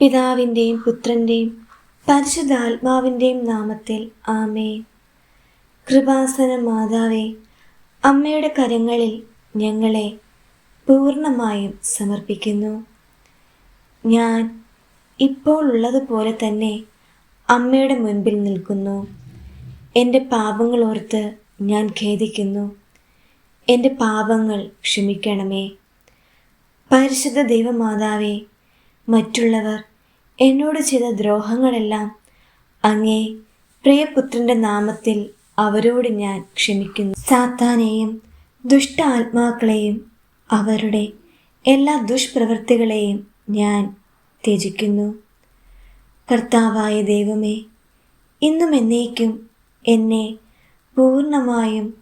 പിതാവിന്റെയും പുത്രന്റെയും പരിശുദ്ധാത്മാവിന്റെയും നാമത്തിൽ ആമേ കൃപാസന മാതാവേ അമ്മയുടെ കരങ്ങളിൽ ഞങ്ങളെ പൂർണമായും സമർപ്പിക്കുന്നു. ഞാൻ ഇപ്പോൾ ഉള്ളതുപോലെ തന്നെ അമ്മയുടെ മുൻപിൽ നിൽക്കുന്നു. എന്റെ പാപങ്ങൾ ഓർത്ത് ഞാൻ ഖേദിക്കുന്നു. എന്റെ പാപങ്ങൾ ക്ഷമിക്കണമേ. പരിശുദ്ധ ദൈവമാതാവേ മറ്റുള്ളവർ എന്നോട് ചെയ്ത ദ്രോഹങ്ങളെല്ലാം അങ്ങേ പ്രിയപുത്രന്റെ നാമത്തിൽ അവരോട് ഞാൻ ക്ഷമിക്കുന്നു. സാത്താനെയും ദുഷ്ട ആത്മാക്കളെയും അവരുടെ എല്ലാ ദുഷ്പ്രവൃത്തികളെയും ഞാൻ ത്യജിക്കുന്നു. കർത്താവായ ദൈവമേ ഇന്നും എന്നേക്കും എന്നെ പൂർണമായും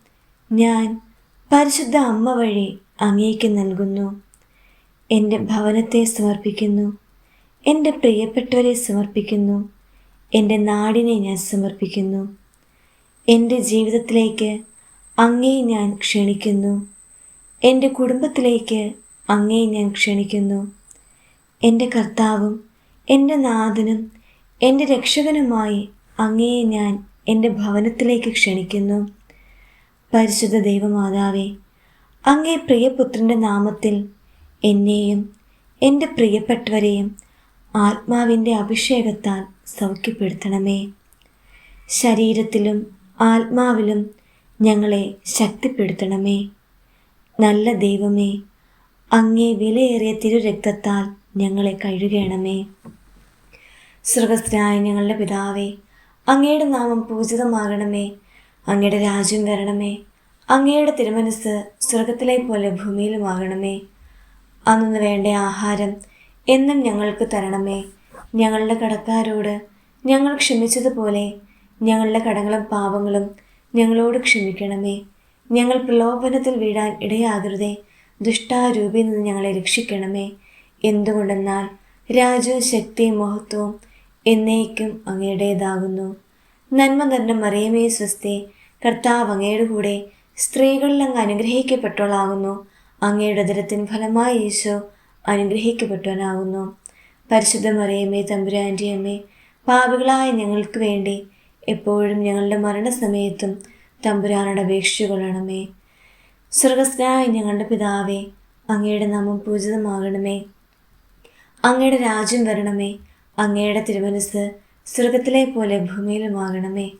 ഞാൻ പരിശുദ്ധ അമ്മ വഴി അങ്ങേക്ക് നൽകുന്നു. എന്റെ ഭവനത്തെ സമർപ്പിക്കുന്നു. എന്റെ പ്രിയപ്പെട്ടവരെ സമർപ്പിക്കുന്നു. എന്റെ നാടിനെ ഞാൻ സമർപ്പിക്കുന്നു. എന്റെ ജീവിതത്തിലേക്ക് അങ്ങേ ഞാൻ ക്ഷണിക്കുന്നു. എന്റെ കുടുംബത്തിലേക്ക് അങ്ങേ ഞാൻ ക്ഷണിക്കുന്നു. എന്റെ കർത്താവും എന്റെ നാഥനും എന്റെ രക്ഷകനുമായി അങ്ങേ ഞാൻ എന്റെ ഭവനത്തിലേക്ക് ക്ഷണിക്കുന്നു. പരിശുദ്ധ ദൈവമാതാവേ അങ്ങേ പ്രിയപുത്രന്റെ നാമത്തിൽ എന്നെയും എന്റെ പ്രിയപ്പെട്ടവരെയും ആത്മാവിന്റെ അഭിഷേകത്താൽ സൗഖ്യപ്പെടുത്തണമേ. ശരീരത്തിലും ആത്മാവിലും ഞങ്ങളെ ശക്തിപ്പെടുത്തണമേ. നല്ല ദൈവമേ അങ്ങേ വിലയേറിയ തിരുരക്തത്താൽ ഞങ്ങളെ കഴുകണമേ. സ്രവസ്നായ ഞങ്ങളുടെ പിതാവേ അങ്ങയുടെ നാമം പൂജിതമാകണമേ. അങ്ങയുടെ രാജ്യം വരണമേ. അങ്ങയുടെ തിരുമനസ് സ്വർഗത്തിലെ പോലെ ഭൂമിയിലുമാകണമേ. അന്നു വേണ്ട ആഹാരം എന്നും ഞങ്ങൾക്ക് തരണമേ. ഞങ്ങളുടെ കടക്കാരോട് ഞങ്ങൾ ക്ഷമിച്ചതുപോലെ ഞങ്ങളുടെ കടങ്ങളും പാപങ്ങളും ഞങ്ങളോട് ക്ഷമിക്കണമേ. ഞങ്ങൾ പ്രലോഭനത്തിൽ വീഴാൻ ഇടയാകരുതേ. ദുഷ്ടാരൂപിൽ നിന്ന് ഞങ്ങളെ രക്ഷിക്കണമേ. എന്തുകൊണ്ടെന്നാൽ രാജ്യവും ശക്തിയും മഹത്വവും എന്നേക്കും അങ്ങയുടേതാകുന്നു. നന്മ തന്നെ മറിയമേ സ്വസ്തി കർത്താവ് അങ്ങയുടെ കൂടെ സ്ത്രീകളിൽ അങ്ങ് അനുഗ്രഹിക്കപ്പെട്ടവളാകുന്നു. അങ്ങയുടെ ദരത്തിൻ ഫലമായി ഈശോ അനുഗ്രഹിക്കപ്പെട്ടവനാകുന്നു. പരിശുദ്ധ മറിയമ്മേ തമ്പുരാന്റെ അമ്മേ പാപികളായ ഞങ്ങൾക്ക് വേണ്ടി എപ്പോഴും ഞങ്ങളുടെ മരണസമയത്തും തമ്പുരാനോട് അപേക്ഷിച്ചു കൊള്ളണമേ. സ്വർഗസ്നായ ഞങ്ങളുടെ പിതാവേ അങ്ങയുടെ നാമം പൂജിതമാകണമേ. അങ്ങയുടെ രാജ്യം വരണമേ. അങ്ങയുടെ തിരുമനസ് സ്വർഗത്തിലെ പോലെ ഭൂമിയിലുമാകണമേ.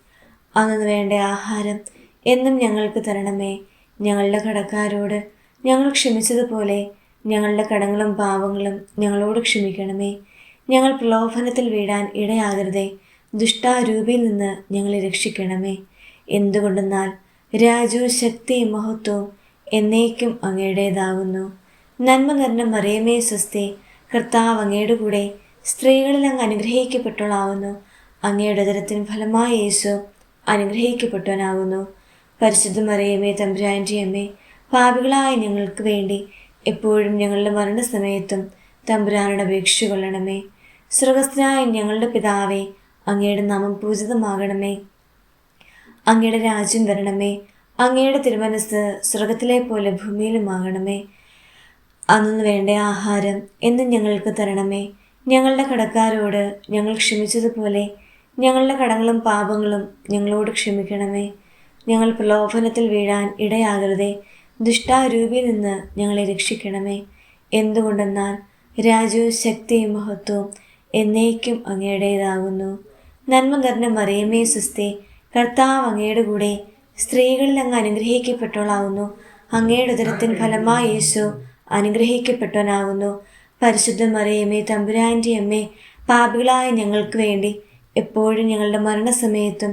അന്നു വേണ്ട ആഹാരം എന്നും ഞങ്ങൾക്ക് തരണമേ. ഞങ്ങളുടെ കടക്കാരോട് ഞങ്ങൾ ക്ഷമിച്ചതുപോലെ ഞങ്ങളുടെ കടങ്ങളും പാവങ്ങളും ഞങ്ങളോട് ക്ഷമിക്കണമേ. ഞങ്ങൾ പ്രലോഭനത്തിൽ വീഴാൻ ഇടയാകരുതേ. ദുഷ്ടാരൂപിയിൽ നിന്ന് ഞങ്ങളെ രക്ഷിക്കണമേ. എന്തുകൊണ്ടെന്നാൽ രാജു ശക്തി മഹത്വവും എന്നേക്കും അങ്ങയുടേതാകുന്നു. നന്മ നിറഞ്ഞ മറിയമേ സ്വസ്തി കർത്താവ് അങ്ങയുടെ കൂടെ സ്ത്രീകളിൽ അങ്ങ് അനുഗ്രഹിക്കപ്പെട്ടവളാവുന്നു. അങ്ങയുടെ ഉദരത്തിന് ഫലമായ യേശു അനുഗ്രഹിക്കപ്പെട്ടവനാകുന്നു. പരിശുദ്ധ മറിയമേ തമ്പുരാന്റെ അമ്മേ പാപികളായ ഞങ്ങൾക്ക് വേണ്ടി എപ്പോഴും ഞങ്ങളുടെ മരണസമയത്തും തമ്പുരാനോട് അപേക്ഷ കൊള്ളണമേ. സ്രവസ്ഥനായ ഞങ്ങളുടെ പിതാവേ അങ്ങയുടെ നാമം പൂജിതമാകണമേ. അങ്ങയുടെ രാജ്യം വരണമേ. അങ്ങയുടെ തിരുമനസ് സ്വർഗത്തിലെ പോലെ ഭൂമിയിലുമാകണമേ. അന്നു വേണ്ട ആഹാരം എന്നും ഞങ്ങൾക്ക് തരണമേ. ഞങ്ങളുടെ കടക്കാരോട് ഞങ്ങൾ ക്ഷമിച്ചതുപോലെ ഞങ്ങളുടെ കടങ്ങളും പാപങ്ങളും ഞങ്ങളോട് ക്ഷമിക്കണമേ. ഞങ്ങൾ പ്രലോഭനത്തിൽ വീഴാൻ ഇടയാകരുതേ. ദുഷ്ടാരൂപിയിൽ നിന്ന് ഞങ്ങളെ രക്ഷിക്കണമേ. എന്തുകൊണ്ടെന്നാൽ രാജ്യവും ശക്തിയും മഹത്വവും എന്നേക്കും അങ്ങയുടേതാകുന്നു. നന്മ നിറഞ്ഞ മറിയമേ സുസ്തി കർത്താവ് അങ്ങയുടെ കൂടെ സ്ത്രീകളിൽ അങ്ങ് അനുഗ്രഹിക്കപ്പെട്ടവളാകുന്നു അങ്ങയുടെ ഉദരത്തിൻ ഫലമായി യേശു അനുഗ്രഹിക്കപ്പെട്ടവനാകുന്നു. പരിശുദ്ധ മറിയമ്മേ തമ്പുരാന്റെ അമ്മേ പാപികളായ ഞങ്ങൾക്ക് വേണ്ടി എപ്പോഴും ഞങ്ങളുടെ മരണസമയത്തും